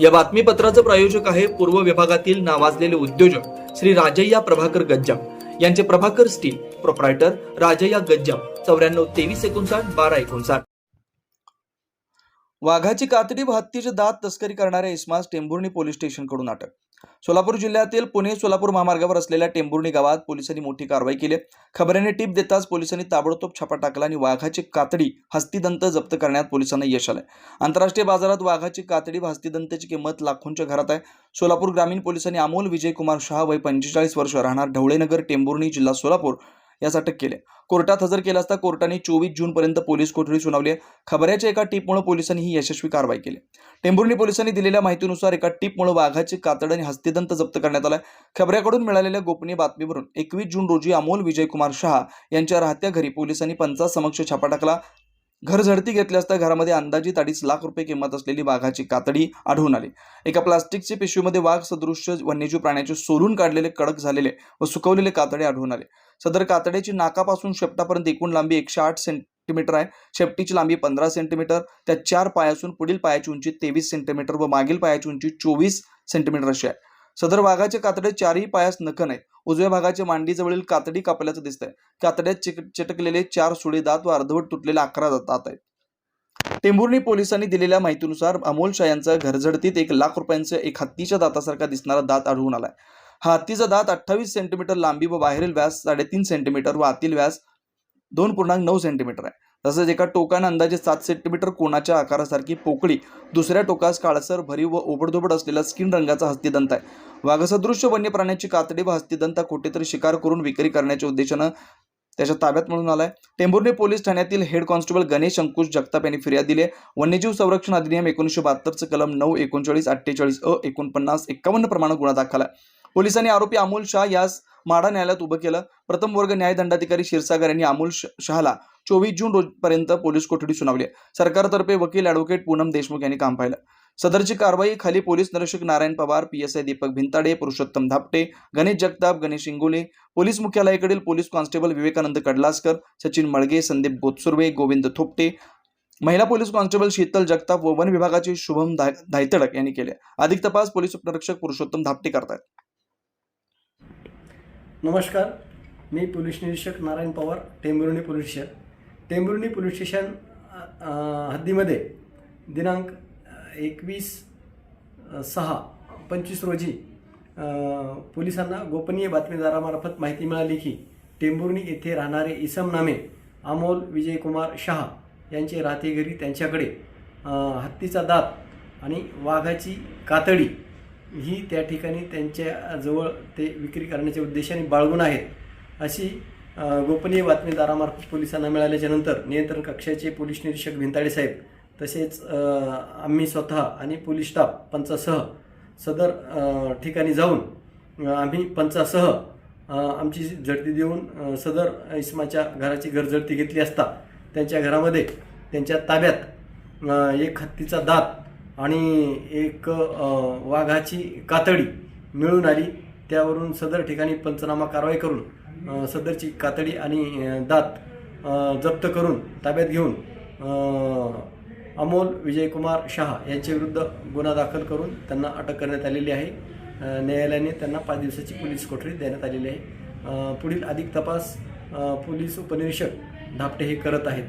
या बातमीपत्राचं प्रायोजक आहे पूर्व विभागातील नावाजलेले उद्योजक श्री राजय्या प्रभाकर गज्जाम. यांचे प्रभाकर स्टील प्रोप्रायटर राजय्या गज्जाम. चौऱ्याण्णव तेवीस एकोणसाठ बारा एकोणसाठ. वाघाची कातडी व हत्तीचे दात तस्करी करणाऱ्या इस्मास टेंभुर्णी पोलीस स्टेशनकडून अटक. सोलापूर जिल्ह्यातील पुणे सोलापूर महामार्गावर असलेल्या टेंभुर्णी गावात पोलिसांनी मोठी कारवाई केली. खबऱ्याने टीप देताच पोलिसांनी ताबडतोब छापा टाकला आणि वाघाची कातडी हस्तिदंत जप्त करण्यात पोलिसांना यश आलं आंतरराष्ट्रीय बाजारात वाघाची कातडी व हस्तिदंताची किंमत लाखोंच्या घरात आहे. सोलापूर ग्रामीण पोलिसांनी अमोल विजयकुमार शहा वय पंचेचाळीस वर्ष राहणार ढवळेनगर टेंभुर्णी जिल्हा सोलापूर यास अटक केली कोर्टात हजर केला असता कोर्टाने चोवीस जून पर्यंत पोलीस कोठडी सुनावली आहे. खबऱ्याच्या एका टीपमुळे पोलिसांनी ही यशस्वी कारवाई केली टेंभुर्णी पोलिसांनी दिलेल्या माहितीनुसार एका टीपमुळे वाघाची कातड आणि हस्तिदंत जप्त करण्यात आलाय. खबऱ्याकडून मिळालेल्या गोपनीय बातमीवरून एकवीस जून रोजी अमोल विजयकुमार शहा यांच्या राहत्या घरी पोलिसांनी पंचासमक्ष छापा टाकला. घर झडती घेतली असता घरामध्ये अंदाजित अडीच लाख रुपये किंमत असलेली वाघाची कातडी आढळून आली. एका प्लास्टिकच्या पिशवीमध्ये वाघ सदृश्य वन्यजीव प्राण्याचे सोलून काढलेले कडक झालेले व सुकवलेले कातडे आढळून आले. सदर कातड्याची नाकापासून शेपटापर्यंत एकूण लांबी एकशे आठ सेंटीमीटर आहे. शेपटीची लांबी पंधरा सेंटीमीटर. त्या चार पायासून पुढील पायाची उंची तेवीस सेंटीमीटर व मागील पायाची उंची चोवीस सेंटीमीटर अशी आहे. सदर वाघाचे कातडे चारही पायास नखन आहे उजव्या भागाच्या मांडीजवळील कातडी कापल्याचं दिसतंय. कातड्यात चिक चिटकलेले चार सुळे दात व अर्धवट तुटलेले अकरा दात आहेत. टेंभुर्णी पोलिसांनी दिलेल्या माहितीनुसार अमोल शाह यांचा घरझडतीत एक लाख रुपयांचा एक हत्तीच्या दातासारखा दिसणारा दात आढळून आलाय. हा हत्तीचा दात अठ्ठावीस सेंटीमीटर लांबी व बाहेरील व्यास साडेतीन सेंटीमीटर व आतील व्यास दोन पूर्णांक नऊ सेंटीमीटर आहे. तसंच एका टोकानं अंदाजे सात सेंटीमीटर कोणाच्या आकारासारखी पोकळी दुसऱ्या टोकास काळसर भरीव व ओबडधोबड असलेला स्किन रंगाचा हस्तिदंत आहे. वाघसदृश्य वन्य प्राण्याची कातडी व हस्तिदंता कुठेतरी शिकार करून विक्री करण्याच्या उद्देशानं त्याच्या ताब्यात म्हणून आलाय. टेंभुर्णी पोलीस ठाण्यातील हेड कॉन्स्टेबल गणेश अंकुश जगताप यांनी फिर्याद दिली आहे. वन्यजीव संरक्षण अधिनियम एकोणीसशे बहात्तरचं कलम नऊ एकोणचाळीस अठ्ठेचाळीस अ एकोणपन्नास एक्कावन्न प्रमाणात गुन्हा दाखल आहे. पोलिसांनी आरोपी अमोल शाह यास माढा न्यायालयात उभं केलं. प्रथम वर्ग न्यायदंडाधिकारी क्षीरसागर यांनी अमोल शहाला चोवीस जून रोजपर्यंत पोलीस कोठडी सुनावली सरकारतर्फे वकील ॲडव्होकेट पूनम देशमुख यांनी काम पाहिलं. सदरची कारवाई खाली पोलीस निरीक्षक Narayan Pawar P S I Deepak Bhintade Purushottam Dhapte Ganesh Jagtap Ganesh Ingole police मुख्यालयाकडील police constable Vivekanand Kadlaskar Sachin Malge Sandeep Gotsurve Govind Thopte महिला पोलीस कॉन्स्टेबल शीतल जगताप व वन विभागाचे शुभम धायतडक यांनी केले. अधिक तपास पोलीस उपनिरीक्षक पुरुषोत्तम धापटे करतात नमस्कार मी पोलीस निरीक्षक Narayan Pawar Tembhurni police station. Tembhurni police station हद्दीमध्ये दिनांक एकवीस सहा पंचवीस रोजी पोलिसांना गोपनीय बातमीदारामार्फत माहिती मिळाली की टेंबुर्णी येथे राहणारे इसम नामे अमोल विजयकुमार शहा यांचे राहते घरी त्यांच्याकडे हत्तीचा दात आणि वाघाची कातडी ही त्या ठिकाणी त्यांच्याजवळ ते विक्री करण्याच्या उद्देशाने बाळगून आहेत. अशी गोपनीय बातमीदारामार्फत पोलिसांना मिळाल्याच्या नंतर नियंत्रण कक्षाचे पोलीस निरीक्षक भिंताडे साहेब तसेच आम्ही स्वतः आणि पोलीस स्टाफ पंचासह सदर ठिकाणी जाऊन आम्ही पंचासह आमची झडती देऊन सदर इस्माच्या घराची घरझडती घेतली असता त्यांच्या घरामध्ये त्यांच्या ताब्यात एक हत्तीचा दात आणि एक वाघाची कातडी मिळून आली. त्यावरून सदर ठिकाणी पंचनामा कारवाई करून सदरची कातडी आणि दात जप्त करून ताब्यात घेऊन अमोल विजयकुमार शहा यांच्याविरुद्ध गुन्हा दाखल करून त्यांना अटक करण्यात आलेली आहे. न्यायालयाने त्यांना पाच दिवसाची पोलीस कोठडी देण्यात आलेली आहे. पुढील अधिक तपास पोलीस उपनिरीक्षक धापटे हे करत आहेत.